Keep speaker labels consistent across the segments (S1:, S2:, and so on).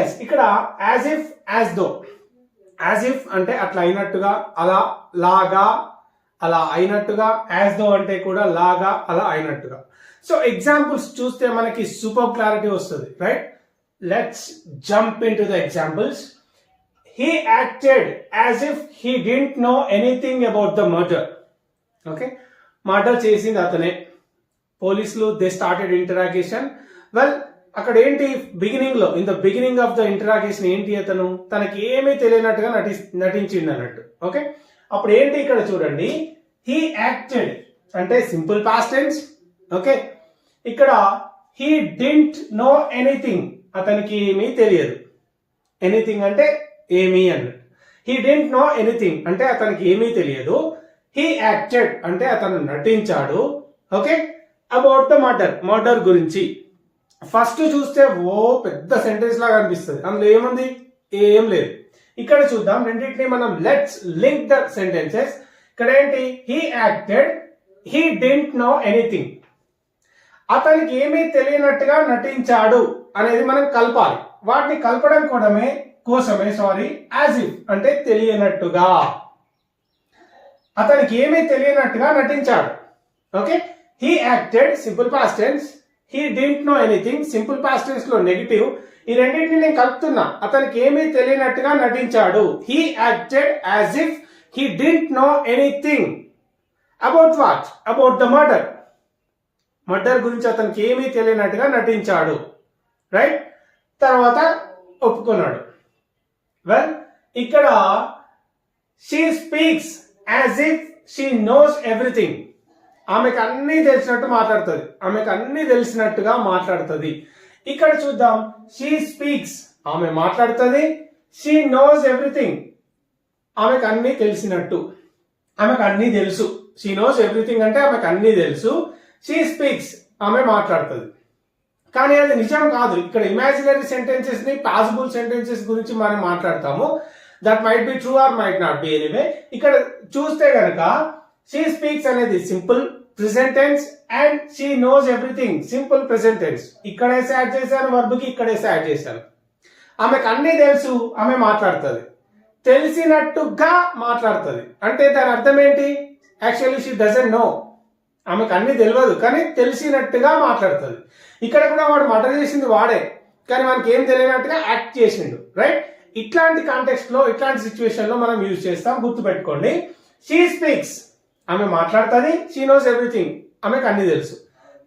S1: Guys ఇక్కడ as if as though as if అంటే అట్లా అయినట్టుగా అలా లాగా అలా అయినట్టుగా యాజ్ దో అంటే కూడా లాగా అలా అయినట్టుగా. సో ఎగ్జాంపుల్స్ చూస్తే మనకి సూపర్ క్లారిటీ వస్తుంది right let's jump in to the examples he acted as if he didn't know anything about the murder okay murder చేసింది అతనే. పోలీసులు దే స్టార్టెడ్ ఇంటరాగేషన్ వెల్ అక్కడ ఏంటి బిగినింగ్లో in the beginning of the interrogation ఏంటి అతను? తనకి ఏమీ తెలియనట్టుగా నటి నటించింది అన్నట్టు. ఓకే అప్పుడు ఏంటి ఇక్కడ చూడండి? హీ యాక్టెడ్ అంటే సింపుల్ పాస్ట్ టెన్స్ ఓకే ఇక్కడ హీ డింట్ నో ఎనీథింగ్ అతనికి ఏమీ తెలియదు. ఎనీథింగ్ అంటే ఏమీ అన్నట్టు. హీ డెంట్ నో ఎనీథింగ్ అంటే అతనికి ఏమీ తెలియదు. హీ యాక్టెడ్ అంటే అతను నటించాడు. Okay about the murder murder గురించి. ఫస్ట్ చూస్తే ఓ పెద్ద సెంటెన్స్ లాగా అనిపిస్తుంది. అందులో ఏముంది? ఏం లేదు. ఇక్కడ చూద్దాం. రెండింటిని మనం లెట్స్ లింక్ ద సెంటెన్సెస్ ఇక్కడ ఏంటి? He acted he didn't know anything అతనికి ఏమీ తెలియనట్టుగా నటించాడు అనేది మనం కలపాలి. వాటిని కలపడం కూడమే కోసమే సారీ యాజ్ ఇఫ్ అంటే తెలియనట్టుగా. అతనికి ఏమీ తెలియనట్టుగా నటించాడు. Okay he acted simple past tense he didn't know anything simple పాస్ట్లో నెగిటివ్ ఈ రెండింటిని నేను కలుపుతున్నా. అతనికి ఏమీ తెలియనట్టుగా నటించాడు. He acted as if he didn't know anything about what about the murder murder గురించి అతనికి ఏమీ తెలియనట్టుగా నటించాడు. రైట్ తర్వాత ఒప్పుకున్నాడు. వెల్ ఇక్కడ she speaks as if she knows everything ఆమెకు అన్నీ తెలిసినట్టు మాట్లాడుతుంది. ఆమెకు అన్నీ తెలిసినట్టుగా మాట్లాడుతుంది. ఇక్కడ చూద్దాం. షీ స్పీక్స్ ఆమె మాట్లాడుతుంది. షీ నోస్ ఎవ్రీథింగ్ ఆమెకు అన్నీ తెలిసినట్టు. ఆమెకు అన్నీ తెలుసు. షీ నోస్ ఎవ్రీథింగ్ అంటే ఆమెకు అన్నీ తెలుసు. షీ స్పీక్స్ ఆమె మాట్లాడుతుంది. కానీ అది నిజం కాదు. ఇక్కడ ఇమాజినరీ సెంటెన్సెస్ని పాసిబుల్ సెంటెన్సెస్ గురించి మనం మాట్లాడతాము. That might be true or might not be anyway ఇక్కడ చూస్తే గనక షీ స్పీక్స్ అనేది simple present tense and she knows everything simple present tense ఇక్కడేసి add చేశాను వర్బ్కి ఇక్కడేసి యాడ్ చేశాను. ఆమెకు అన్నీ తెలుసు ఆమె మాట్లాడుతుంది. తెలిసినట్టుగా మాట్లాడుతుంది. అంటే దాని అర్థం ఏంటి? యాక్చువల్లీ షీ డజన్ నో ఆమెకు అన్ని తెలియదు కానీ తెలిసినట్టుగా మాట్లాడుతుంది. ఇక్కడ కూడా వాడు మటర్ చేసింది వాడే కానీ మనకి ఏం తెలియనట్టుగా యాక్ట్ చేసిండు రైట్ ఇట్లాంటి కాంటెక్స్ట్లో ఇట్లాంటి సిచ్యువేషన్లో మనం యూజ్ చేస్తాం. గుర్తుపెట్టుకోండి. షీ స్పీక్స్ ఆమె మాట్లాడుతుంది షీ నోస్ ఎవ్రీథింగ్ ఆమెకు అన్ని తెలుసు.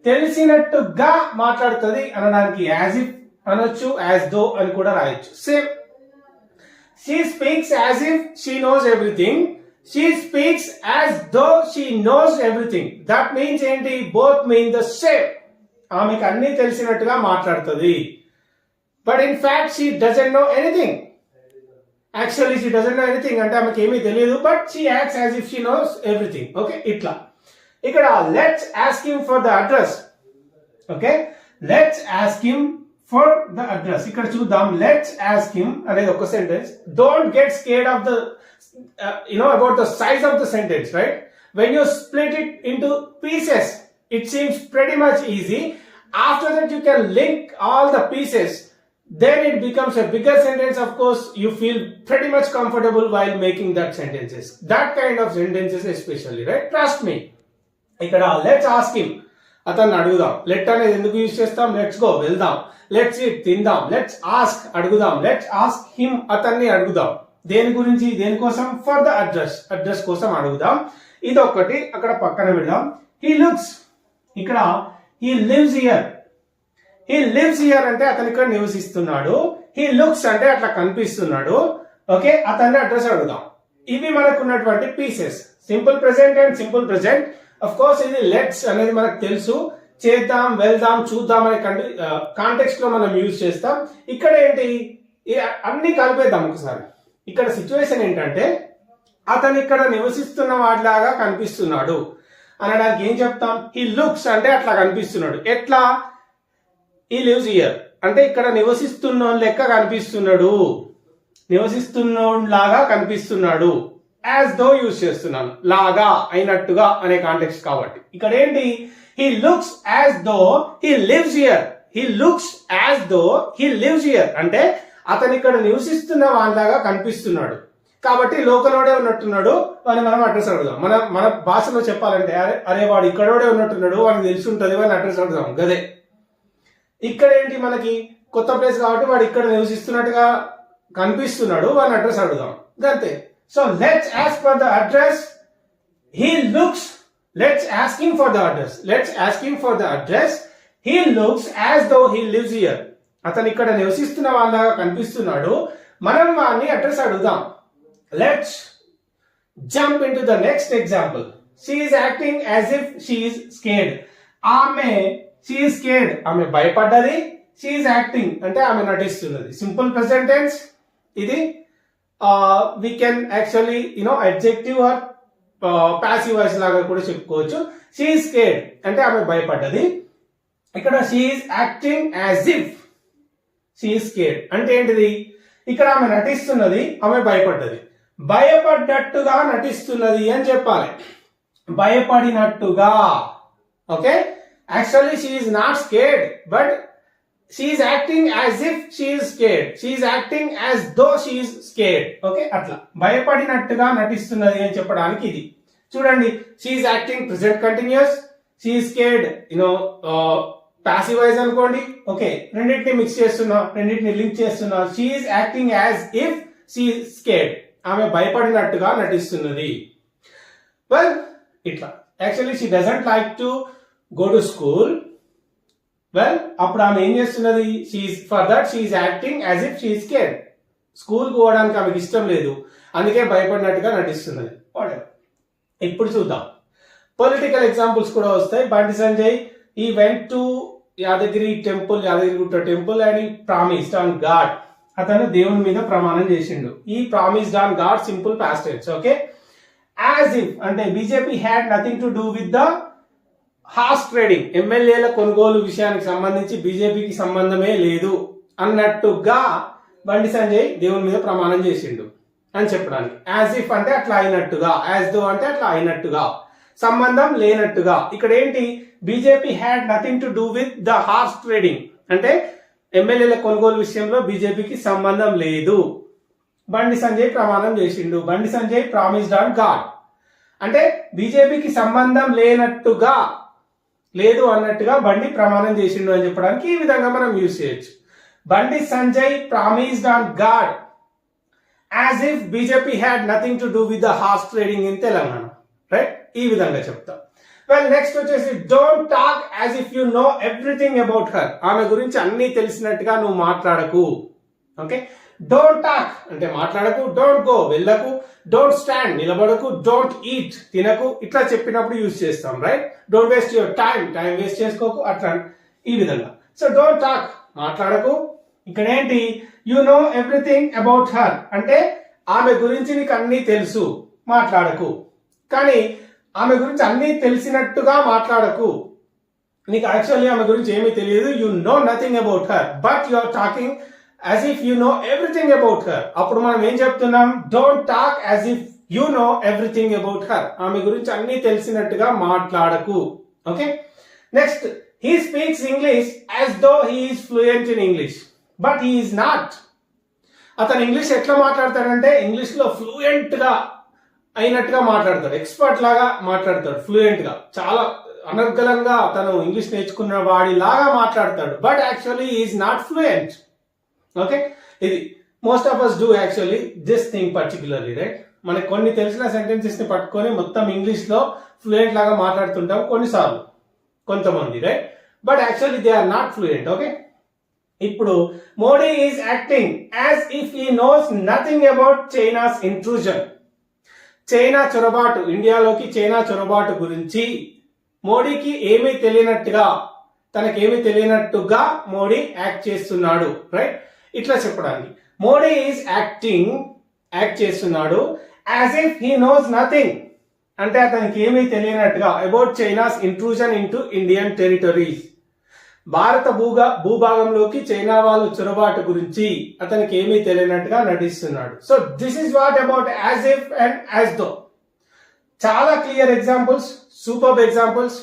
S1: తెలిసినట్టుగా మాట్లాడుతుంది అనడానికి యాజ్ ఇఫ్ అనొచ్చు యాజ్ దో అని కూడా రాయొచ్చు. Same she speaks as if she knows everything she speaks as though she knows everything that means ఏంటి? బోత్ మీన్ ద సేమ్ ఆమెకు అన్ని తెలిసినట్టుగా మాట్లాడుతుంది. But in fact she doesn't know anything actually she doesn't know anything అంటే ఆమెకి ఏమీ తెలియదు but she acts as if she knows everything okay ఇట్లా. ఇక్కడ let's ask him for the address okay let's ask him for the address ఇక్కడ చూద్దాం let's ask him అనేది ఒక sentence don't get scared of the you about the size of the sentence right when you split it into pieces it seems very much easy after that you can link all the pieces then it becomes a bigger sentence of course you feel pretty much comfortable while making that sentences. That kind of sentences especially right? Trust me. ఇక్కడ let's ask him అతన్ని అడుగుదాం. Let అనేది ఎందుకు use చేస్తాం? Let's go వెళ్దాం. Let's eat తిందాం. Let's ask అడుగుదాం. Let's ask him అతన్ని అడుగుదాం. దేని గురించి? దేనికోసం ఫర్ ద అడ్రస్ అడ్రస్ కోసం అడుగుదాం. ఇది ఒకటి అక్కడ పక్కన వెళ్దాం హీ లుక్స్ ఇక్కడ he lives here he lives here అంటే అతను ఇక్కడ నివసిస్తున్నాడు. హీ లుక్స్ అంటే అట్లా కనిపిస్తున్నాడు. ఓకే అతన్ని అడ్రస్ అడుగుదాం. ఇవి మనకు ఉన్నటువంటి pieces simple present and simple present of course ఇది లెట్స్ అనేది మనకు తెలుసు. చేద్దాం వెళ్దాం చూద్దాం అనే కాంటెక్స్ట్లో మనం యూజ్ చేస్తాం. ఇక్కడ ఏంటి? అన్ని కలిపేద్దాం ఒకసారి. ఇక్కడ సిచ్యువేషన్ ఏంటంటే అతను ఇక్కడ నివసిస్తున్న వాడిలాగా కనిపిస్తున్నాడు. అనడానికి ఏం చెప్తాం? ఈ లుక్స్ అంటే అట్లా కనిపిస్తున్నాడు. ఎట్లా? ఈ లివ్స్ ఇయర్ అంటే ఇక్కడ నివసిస్తున్న లెక్క కనిపిస్తున్నాడు. నివసిస్తున్నలాగా కనిపిస్తున్నాడు. యాజ్ దో యూజ్ చేస్తున్నాను. లాగా అయినట్టుగా అనే కాంటెక్స్ కాబట్టి. ఇక్కడ ఏంటి he looks as though he lives here he looks as though he lives here అంటే అతను ఇక్కడ నివసిస్తున్న వాళ్ళలాగా కనిపిస్తున్నాడు. కాబట్టి లోకలోడే ఉన్నట్టున్నాడు. అని మనం అడ్రస్ అడుగుదాం. మన మన భాషలో చెప్పాలంటే అరే అరే వాడు ఇక్కడోడే ఉన్నట్టున్నాడు వాడికి తెలిసి ఉంటుంది అని అడ్రస్ అడుగుదాం. గదే. ఇక్కడ ఏంటి మనకి కొత్త ప్లేస్ కాబట్టి వాడు ఇక్కడ నివసిస్తున్నట్టుగా కనిపిస్తున్నాడు వాడిని అడ్రస్ అడుగుదాం. అంతే so let's ask for the address he looks let's asking for the address let's asking for the address he looks as though he lives here అతను ఇక్కడ నివసిస్తున్న వాళ్ళగా కనిపిస్తున్నాడు. మనం వాడిని అడ్రస్ అడుగుదాం. Let's jump into the next example she's acting as if she's scared ఆమె she scared ఆమె భయపడ్డది. షీఈ్ యాక్టింగ్ అంటే ఆమె నటిస్తున్నది. సింపుల్ ప్రెసెంట్ టెన్స్ ఇది we can actually you know adjective or passive voice లాగా కూడా చెప్పుకోవచ్చు. షీఈ్ స్కేడ్ అంటే ఆమె భయపడ్డది. ఇక్కడ she's acting as if she's scared అంటే ఏంటిది? ఇక్కడ ఆమె నటిస్తున్నది ఆమె భయపడ్డది. భయపడ్డట్టుగా నటిస్తున్నది అని చెప్పాలి. భయపడినట్టుగా. Okay actually she's not scared but she's acting as if she's scared she's acting as though she's scared okay అట్లా. భయపడినట్టుగా నటిస్తున్నది అని చెప్పడానికి ఇది. చూడండి she's acting present continuous she's scared you know passive wise అనుకోండి. ఓకే రెండింటిని మిక్స్ చేస్తున్నా రెండింటిని లింక్ చేస్తున్నా. She's acting as if she scared ఆమె భయపడినట్టుగా నటిస్తున్నది. వెల్ ఇట్లా. Actually she doesn't like to go to school well అప్పుడు ఆమె ఏం చేస్తున్నది? She's for that she's acting as if she's care school పోవడానికి ఆమెకి ఇష్టం లేదు. అందుకే భయపడినట్టుగా నటిస్తున్నది. ఇప్పుడు చూద్దాం. పొలిటికల్ ఎగ్జాంపుల్స్ కూడా వస్తాయి. Bandi Sanjay he went to Yadagiri temple Yadagirigutta temple and he promised on God అతను దేవుని మీద ప్రమాణం చేసిండు. He promised on God simple past tense okay as if అంటే BJP had nothing to do with the horse trading ఎమ్మెల్యేల కొనుగోలు విషయానికి సంబంధించి బీజేపీకి సంబంధమే లేదు అన్నట్టుగా బండి సంజయ్ దేవుని మీద ప్రమాణం చేసిండు అని చెప్పడానికి. యాజ్ ఇఫ్ అంటే అట్లా అయినట్టుగా యాజ్ దో అంటే అట్లా అయినట్టుగా సంబంధం లేనట్టుగా. ఇక్కడ ఏంటి BJP had nothing to do with the horse trading. అంటే ఎమ్మెల్యేల కొనుగోలు విషయంలో బీజేపీకి సంబంధం లేదు. బండి సంజయ్ ప్రమాణం చేసిండు. Bandi Sanjay promised on God అంటే బీజేపీకి సంబంధం లేనట్టుగా లేదు అన్నట్టుగా బండి ప్రమాణం చేసిండు అని చెప్పడానికి ఈ విధంగా మనం యూజ్ చేయొచ్చు. Bandi Sanjay promised on God as if BJP had nothing to do with the horse trading in Telangana right ఈ విధంగా చెప్తా. వెల్ నెక్స్ట్ వచ్చేసి don't talk as if you know everything about her ఆమె గురించి అన్ని తెలిసినట్టుగా నువ్వు మాట్లాడకు. ఓకే డోంట్ టాక్ అంటే మాట్లాడకు డోంట్ గో వెళ్ళకు డోంట్ స్టాండ్ నిలబడకు డోంట్ ఈట్ తినకు. ఇట్లా చెప్పినప్పుడు యూజ్ చేస్తాం right don't waste your time time waste చేసుకోకు. అట్లా ఈ విధంగా. సో డోంట్ టాక్ మాట్లాడకు. ఇక్కడ ఏంటి? You know everything about her అంటే ఆమె గురించి నీకు అన్నీ తెలుసు. మాట్లాడకు. కానీ ఆమె గురించి అన్నీ తెలిసినట్టుగా మాట్లాడకు. నీకు యాక్చువల్లీ ఆమె గురించి ఏమీ తెలియదు. You know nothing about her but you are talking as if you know everything about her అప్పుడు మనం ఏం చెప్తున్నాం? Don't talk as if you know everything about her ఆమె గురించి అన్నీ తెలిసినట్టుగా మాట్లాడకు. Okay next he speaks English as though he's fluent in English but he's not అతను ఇంగ్లీష్ ఎట్లా మాట్లాడతాడంటే ఇంగ్లీష్లో ఫ్లూయెంట్గా అయినట్టుగా మాట్లాడతాడు. ఎక్స్పర్ట్ లాగా మాట్లాడతాడు ఫ్లూయెంట్గా చాలా అనర్గళంగా తను ఇంగ్లీష్ నేర్చుకున్న వాడి లాగా మాట్లాడతాడు but actually is not fluent okay ఇది most of us do actually this thing particularly right మనకి కొన్ని తెలిసిన సెంటెన్సెస్ని పట్టుకొని మొత్తం ఇంగ్లీష్లో ఫ్లూయెంట్ లాగా మాట్లాడుతుంటాం కొన్నిసార్లు కొంతమంది right but actually they are not fluent okay ఇప్పుడు Modi is acting as if he knows nothing about China's intrusion China చొరబాటు ఇండియాలోకి చైనా చొరబాటు గురించి మోడీకి ఏమీ తెలియనట్టుగా తనకేమీ తెలియనట్టుగా మోడీ యాక్ట్ చేస్తున్నాడు రైట్ ఇట్లా చెప్పడానికి. మోడీ ఈజ్ యాక్టింగ్ యాక్ట్ చేస్తున్నాడు as if he knows nothing అంటే అతనికి ఏమీ తెలియనట్టుగా about China's intrusion into Indian territories భారత భూగా భూభాగంలోకి చైనా వాళ్ళు చొరబాటు గురించి అతనికి ఏమీ తెలియనట్టుగా నటిస్తున్నాడు. So this is what about as if and as though చాలా క్లియర్ ఎగ్జాంపుల్స్ సూపర్ ఎగ్జాంపుల్స్